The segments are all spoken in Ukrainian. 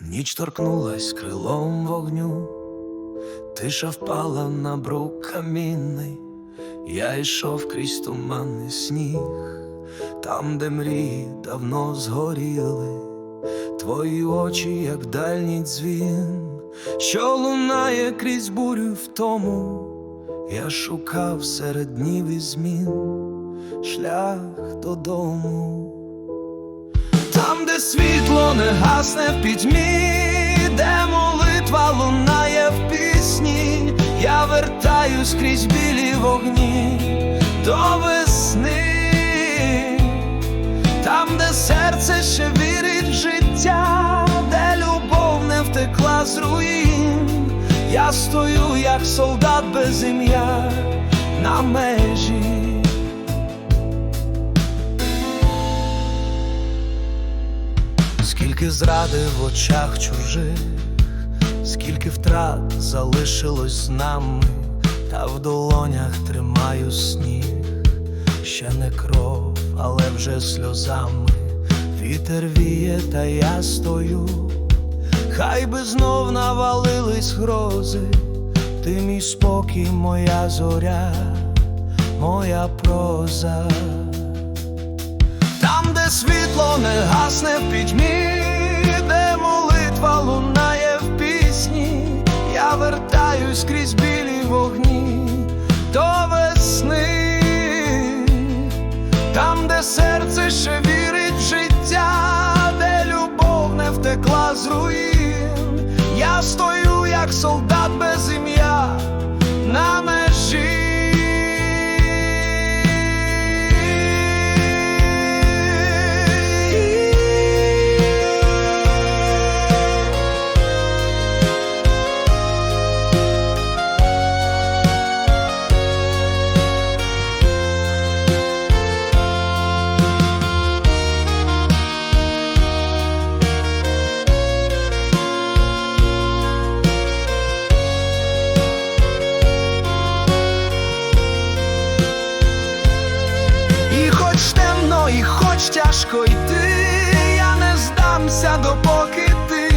Ніч торкнулась крилом вогню, тиша впала на брук камінний, я йшов крізь туманний сніг, там, де мрії давно згоріли, твої очі, як дальній дзвін, що лунає крізь бурю в тому, я шукав серед днів і змін шлях додому. Де світло не гасне в пітьмі, де молитва лунає в пісні, я вертаюсь крізь білі вогні до весни, там, де серце ще вірить в життя, де любов не втекла з руїн, я стою, як солдат без ім'я на межі. Скільки зради в очах чужих, скільки втрат залишилось з нами, та в долонях тримаю сніг, ще не кров, але вже сльозами. Вітер віє, та я стою, хай би знов навалились грози, ти мій спокій, моя зоря, моя проза. Там, де світло не гасне в пітьмі, серце ще вірить в життя, де любов не втекла з руїн, я стою, як солдат тяжко йти, я не здамся, допоки ти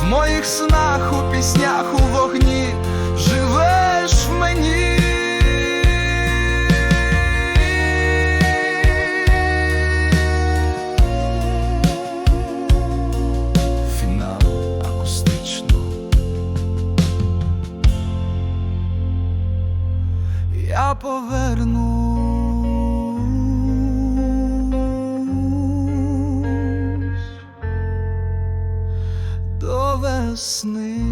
в моїх снах, у піснях, у вогні живеш в мені. Фінал акустично. Я повернусь до весни.